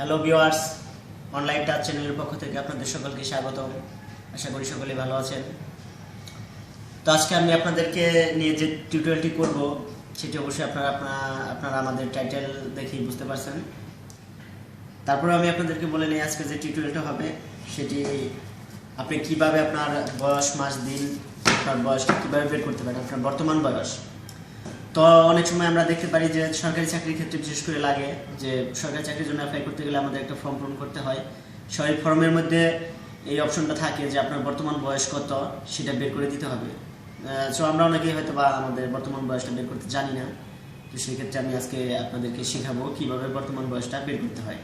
Hello viewers online touch চ্যানেলের পক্ষ থেকে আপনাদের সকলকে স্বাগত আশা করি সকলে ভালো আছেন। তো আজকে আমি আপনাদেরকে নিয়ে যে টিউটোরিয়ালটি করব, সেটি অবশ্যই আপনারা আপনারা আপনারা আমাদের টাইটেল দেখেই বুঝতে পারছেন। তারপরে আমি আপনাদেরকে বলে নিই আজকে যে টিউটোরিয়ালটা হবে, সেটি আপনি কীভাবে আপনার বয়স, মাস, দিন, আপনার বয়সটা কীভাবে বের করতে পারেন, আপনার বর্তমান বয়স। তো অনেক সময় আমরা দেখতে পারি যে সরকারি চাকরির ক্ষেত্রে বিশেষ করে লাগে যে সরকারি চাকরির জন্য অ্যাপ্লাই করতে গেলে আমাদের একটা ফর্ম পূরণ করতে হয়। সেই ফর্মের মধ্যে এই অপশনটা থাকে যে আপনার বর্তমান বয়স কত, সেটা বের করে দিতে হবে। সো আমরা অনেকেই হয়তো বা আমাদের বর্তমান বয়সটা বের করতে জানি না। তো সেই ক্ষেত্রে আমি আজকে আপনাদেরকে শেখাবো কীভাবে বর্তমান বয়সটা বের করতে হয়।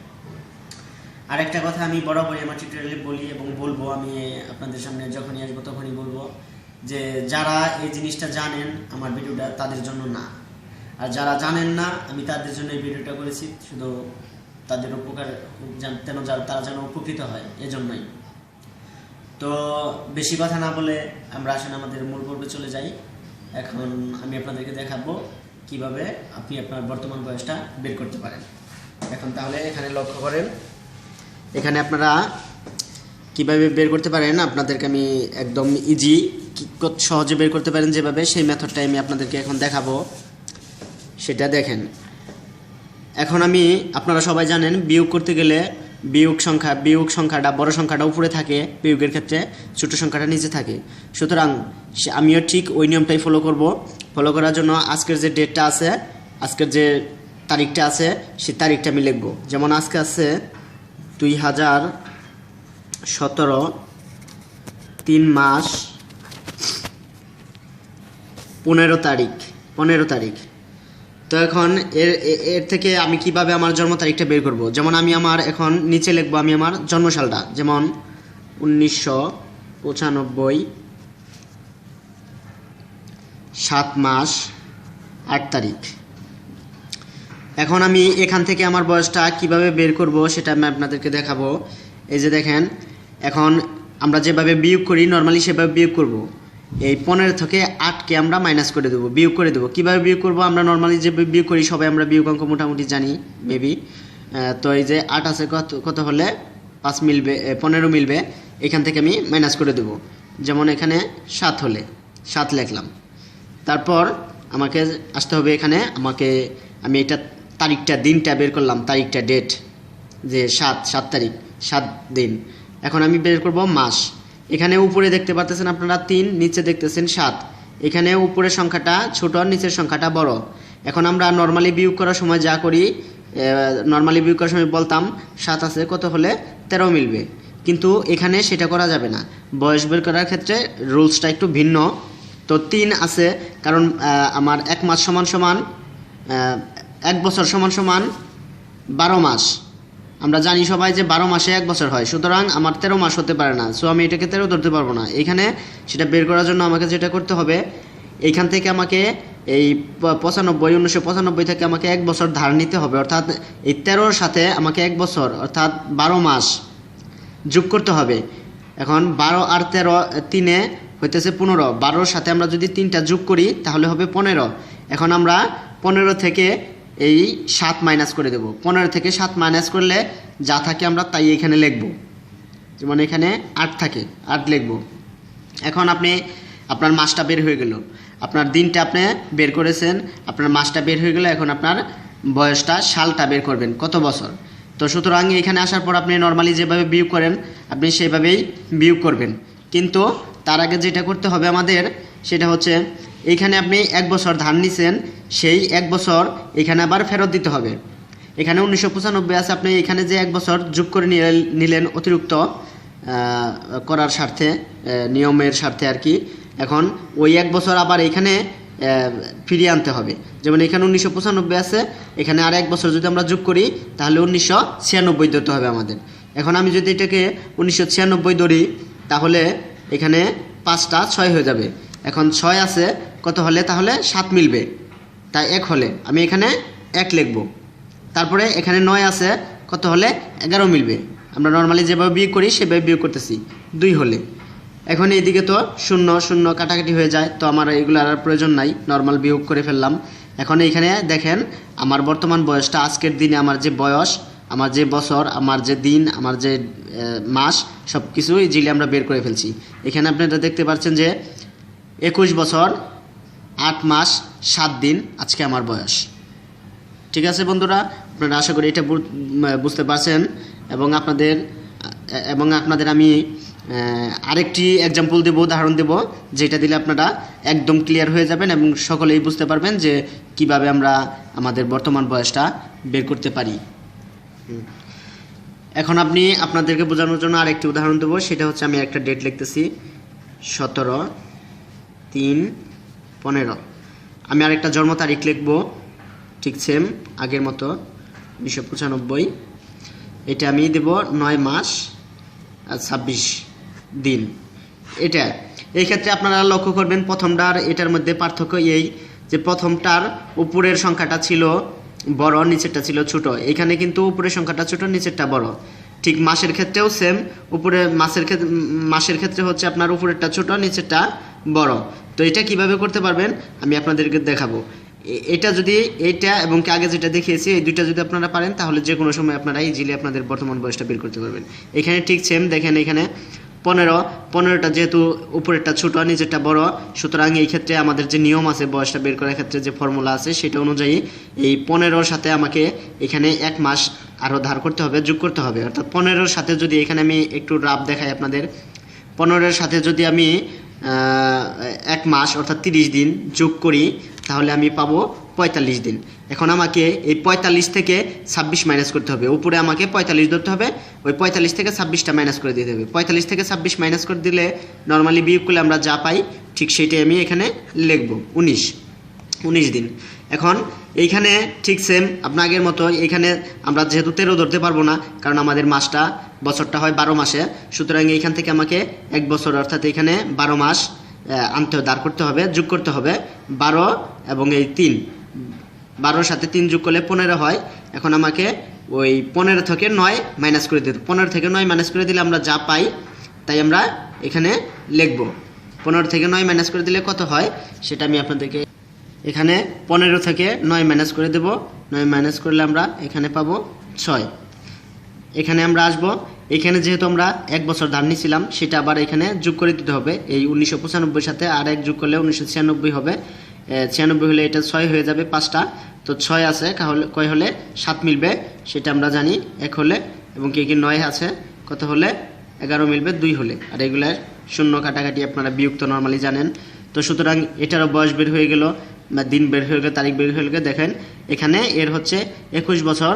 আর একটা কথা আমি বরাবরই আমার টিউটোরিয়ালে বলি এবং বলব, আমি আপনাদের সামনে যখনই আসব তখনই বলব যে যারা এই জিনিসটা জানেন আমার ভিডিওটা তাদের জন্য না। আর যারা জানেন না, আমি তাদের জন্য এই ভিডিওটা করেছি। শুধু তাদের উপকার যেন- তারা যেন উপকৃত হয়, এজন্যই। তো বেশি কথা না বলে আমরা আসলে আমাদের মূল পর্বে চলে যাই। এখন আমি আপনাদেরকে দেখাবো কীভাবে আপনি আপনার বর্তমান বয়সটা বের করতে পারেন। এখন তাহলে এখানে লক্ষ্য করেন। এখানে আপনারা কীভাবে বের করতে পারেন, আপনাদেরকে আমি একদম ইজি সহজে বের করতে পারেন যেভাবে, সেই মেথডটাই আমি আপনাদেরকে এখন দেখাবো। সেটা দেখেন। এখন আমি, আপনারা সবাই জানেন, বিয়োগ করতে গেলে বিয়োগ সংখ্যা, বিয়োগ সংখ্যাটা, বড় সংখ্যাটা উপরে থাকে, বিয়োগের ক্ষেত্রে ছোট সংখ্যাটা নিচে থাকে। সুতরাং সে- আমিও ঠিক ওই নিয়মটাই ফলো করব। ফলো করার জন্য আজকের যে ডেটটা আছে, আজকের যে তারিখটা আছে সেই তারিখটা আমি লিখব। যেমন আজকে আছে দুই হাজার সতেরো, তিন মাস পনেরো তারিখ পনেরো তারিখ। তো এখন এর এর থেকে আমি কীভাবে আমার জন্ম তারিখটা বের করব? যেমন আমি আমার এখন নিচে লিখব আমি আমার জন্মসালটা। যেমন উনিশশো পঁচানব্বই সাত মাস আট তারিখ। এখন আমি এখান থেকে আমার বয়সটা কীভাবে বের করব সেটা আমি আপনাদেরকে দেখাবো। এই যে দেখেন, এখন আমরা যেভাবে বিয়োগ করি নর্মালি সেভাবে বিয়োগ করব। এই পনেরো থেকে আটকে আমরা মাইনাস করে দেবো, বিয়োগ করে দেবো। কীভাবে বিয়োগ করব? আমরা নর্মালি যে বিয়োগ করি, সবাই আমরা বিয়োগ অঙ্ক মোটামুটি জানি মেবি তো এই যে আট আছে, কত কত হলে? পাঁচ মিলবে পনেরো মিলবে। এখান থেকে আমি মাইনাস করে দেবো। যেমন এখানে সাত হলে, সাত লিখলাম। তারপর আমাকে আসতে হবে এখানে, আমাকে, আমি এটা তারিখটা, দিনটা বের করলাম, তারিখটা ডেট যে সাত সাত তারিখ, সাত দিন। এখন আমি বের করব মাস। এখানে উপরে দেখতে পাচ্ছেন আপনারা তিন, নিচে দেখতেছেন সাত। এখানে উপরের সংখ্যাটা ছোট আর নিচের সংখ্যাটা বড়। এখন আমরা নর্মালি বিয়োগ করার সময় যা করি নর্মালি বিয়োগ করার সময় বলতাম, সাত আছে, কত হলে তেরো মিলবে। কিন্তু এখানে সেটা করা যাবে না। বয়স বের করার ক্ষেত্রে রুলসটা একটু ভিন্ন। তো তিন আছে, কারণ আমার এক মাস সমান সমান এক বছর সমান সমান বারো মাস। আমরা জানি সবাই যে বারো মাসে এক বছর হয়, সুতরাং আমার তেরো মাস হতে পারে না সো আমি এটাকে তেরো ধরতে পারব না। এখানে সেটা বের করার জন্য আমাকে যেটা করতে হবে, এইখান থেকে আমাকে এই পঁচানব্বই, উনিশশো পঁচানব্বই থেকে আমাকে এক বছর ধার নিতে হবে, অর্থাৎ এই তেরোর সাথে আমাকে এক বছর, অর্থাৎ বারো মাস যোগ করতে হবে। এখন বারো আর তেরো, তিনে হইতেছে পনেরো, বারোর সাথে আমরা যদি তিনটা যোগ করি, তাহলে হবে পনেরো। এখন আমরা পনেরো থেকে এই সাত মাইনাস করে দেব। পনেরো থেকে সাত মাইনাস করলে যা থাকে আমরা তাই এখানে লিখব। যেমন এখানে আট থাকে, আট লিখব। এখন আপনি আপনার মাসটা বের হয়ে গেল। আপনার দিনটা আপনি বের করেছেন, আপনার মাসটা বের হয়ে গেল এখন আপনার বয়সটা সালটা বের করবেন, কত বছর? তো সুতরাং এখানে আসার পর আপনি নর্মালি যেভাবে বিয়োগ করেন, আপনি সেভাবেই বিয়োগ করবেন। কিন্তু তার আগে যেটা করতে হবে আমাদের, সেটা হচ্ছে এইখানে আপনি এক বছর ধান নিছেন, সেই এক বছর এখানে আবার ফেরত দিতে হবে। এখানে উনিশশো পঁচানব্বই আছে, আপনি এখানে যে এক বছর যোগ করে নিলেন অতিরিক্ত করার স্বার্থে নিয়মের স্বার্থে আর কি। এখন ওই এক বছর আবার এখানে ফিরিয়ে আনতে হবে। যেমন এখানে উনিশশো পঁচানব্বই আছে, এখানে আর এক বছর যদি আমরা যোগ করি, তাহলে উনিশশো ছিয়ানব্বই ধরতে হবে আমাদের। এখন আমি যদি এটাকে উনিশশো ছিয়ানব্বই ধরি, তাহলে এখানে পাঁচটা ছয় হয়ে যাবে। এখন ছয় আছে কত হলে তাহলে সাত মিলবে? তাই এক হলে। আমি এখানে এক লিখব। তারপরে এখানে নয় আছে, কত হলে? এগারো মিলবে। আমরা নর্মালি যেভাবে বিয়োগ করি, সেভাবে বিয়োগ করতেছি। দুই হলে। এখন এইদিকে তো শূন্য শূন্য কাটাকাটি হয়ে যায়। তো আমার এগুলো আর প্রয়োজন নাই। নর্মাল বিয়োগ করে ফেললাম। এখন এইখানে দেখেন, আমার বর্তমান বয়সটা আজকের দিনে আমার যে বয়স, আমার যে বছর, আমার যে দিন, আমার যে মাস সব কিছু ইজিলি আমরা বের করে ফেলছি। এখানে আপনারা দেখতে পাচ্ছেন যে, একুশ বছর আট মাস, সাত দিন, আজকে আমার বয়স। ঠিক আছে বন্ধুরা? আপনারা আশা করি এটা বুঝতে পারছেন। এবং আপনাদের এবং আপনাদের আমি আরেকটি এক্সাম্পল দেব, উদাহরণ দেব, যেটা দিলে আপনারা একদম ক্লিয়ার হয়ে যাবেন এবং সকলেই বুঝতে পারবেন যে কীভাবে আমরা আমাদের বর্তমান বয়সটা বের করতে পারি। এখন আপনি আপনাদেরকে বোঝানোর জন্য আরেকটি উদাহরণ দেবো, সেটা হচ্ছে আমি একটা ডেট লিখতেছি, সতেরো তিন পনেরো। আমি আরেকটা জন্ম তারিখ লিখব, ঠিক সেম আগের মতো, উনিশশো পঁচানব্বই। এটা আমি দেব নয় মাস, আর ছাব্বিশ দিন। এটা, এই ক্ষেত্রে আপনারা লক্ষ্য করবেন প্রথমটার এটার মধ্যে পার্থক্য এই যে প্রথমটার উপরের সংখ্যাটা ছিল বড়, নিচেরটা ছিল ছোট। এখানে কিন্তু উপরের সংখ্যাটা ছোট, নিচেরটা বড়। ঠিক মাসের ক্ষেত্রেও সেম উপরে মাসের ক্ষেত্রে মাসের ক্ষেত্রে হচ্ছে আপনার উপরেরটা ছোট, নিচেরটা বড়। তো এটা কীভাবে করতে পারবেন? আমি আপনাদেরকে দেখাবো। এটা যদি এটা এবং আগে যেটা দেখিয়েছি, এই দুইটা যদি আপনারা পারেন, তাহলে যে কোনো সময় আপনারা ইজিলি আপনাদের বর্তমান বয়সটা বের করতে পারবেন। এখানে ঠিক সেম দেখেন এখানে পনেরো। পনেরোটা যেহেতু উপরেরটা ছোট নিচেরটা বড়, সুতরাং এই ক্ষেত্রে আমাদের যে নিয়ম আছে, বয়সটা বের করার ক্ষেত্রে যে ফর্মুলা আছে, সেটা অনুযায়ী এই পনেরোর সাথে আমাকে এখানে এক মাস আরও ধার করতে হবে, যোগ করতে হবে। অর্থাৎ পনেরোর সাথে যদি এখানে আমি একটু রাব দেখাই আপনাদের, পনেরোর সাথে যদি আমি এক মাস, অর্থাৎ তিরিশ দিন যোগ করি, তাহলে আমি পাবো পঁয়তাল্লিশ দিন। এখন আমাকে এই পঁয়তাল্লিশ থেকে ছাব্বিশ মাইনাস করতে হবে। উপরে আমাকে পঁয়তাল্লিশ ধরতে হবে, ওই পঁয়তাল্লিশ থেকে ছাব্বিশটা মাইনাস করে দিতে হবে। পঁয়তাল্লিশ থেকে ছাব্বিশ মাইনাস করে দিলে নর্মালি বিয়োগ করলে আমরা যা পাই, ঠিক সেইটাই আমি এখানে লিখব। উনিশ। উনিশ দিন। এখন এইখানে ঠিক সেম আপনার আগের মতো এখানে আমরা যেহেতু তেরো ধরতে পারব না, কারণ আমাদের মাসটা, বছরটা হয় বারো মাসে, সুতরাং এইখান থেকে আমাকে এক বছর, অর্থাৎ এখানে বারো মাস আনতে দাঁড় করতে হবে, যোগ করতে হবে, বারো এবং এই তিন। বারোর সাথে তিন যোগ করলে পনেরো হয়, এখন আমাকে ওই পনেরো থেকে নয় মাইনাস করে দিতে পনেরো থেকে নয় মাইনাস করে দিলে আমরা যা পাই, তাই আমরা এখানে লিখব। পনেরো থেকে নয় মাইনাস করে দিলে কত হয়, সেটা আমি আপনাদেরকে এখানে পনেরো থেকে নয় মাইনাস করে দেব। নয় মাইনাস করলে আমরা এখানে পাবো ছয়। এখানে আমরা আসব। এখানে যেহেতু আমরা এক বছর ধার নিয়েছিলাম সেটা আবার এখানে যোগ করে দিতে হবে। এই উনিশশো পঁচানব্বই সাথে আর এক যোগ করলে উনিশশো ছিয়ানব্বই হবে। ছিয়ানব্বই হলে এটা ছয় হয়ে যাবে পাঁচটা। তো ছয় আছে কয় হলে? সাত মিলবে, সেটা আমরা জানি এক হলে। এবং কে কি নয় আছে? কত হলে? এগারো মিলবে, দুই হলে। আর এগুলার শূন্য কাটাকাটি আপনারা বিয়োগ তো নর্মালি জানেন। তো সুতরাং এটারও বয়স বের হয়ে গেল দিন বের হয়ে গেল, তারিখ বের হয়ে গেল, দেখেন, এখানে এর হচ্ছে একুশ বছর,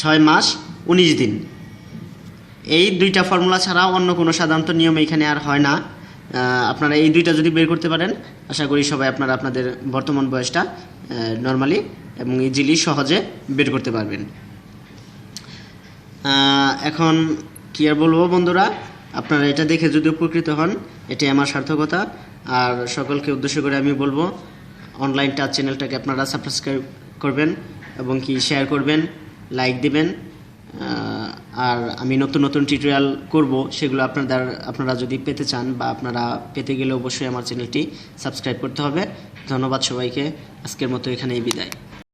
ছয় মাস, উনিশ দিন। এই দুইটা ফর্মুলা ছাড়া অন্য কোনো সাধারণত নিয়ম এখানে আর হয় না। আপনারা এই দুইটা যদি বের করতে পারেন, আশা করি সবাই আপনারা আপনাদের বর্তমান বয়সটা নর্মালি এবং ইজিলি সহজে বের করতে পারবেন। এখন কি আর বলব বন্ধুরা, আপনারা এটা দেখে যদি উপকৃত হন, এটাই আমার সার্থকতা। আর সকলকে উদ্দেশ্য করে আমি বলব অনলাইন টাচ চ্যানেলটাকে আপনারা সাবস্ক্রাইব করবেন এবং কি শেয়ার করবেন লাইক দিবেন। আর আমি নতুন নতুন টিউটোরিয়াল করব, সেগুলো আপনাদের, আপনারা যদি পেতে চান বা আপনারা পেতে গেলে অবশ্যই আমার চ্যানেলটি সাবস্ক্রাইব করতে হবে। ধন্যবাদ সবাইকে। আজকের মতো এখানেই বিদায়।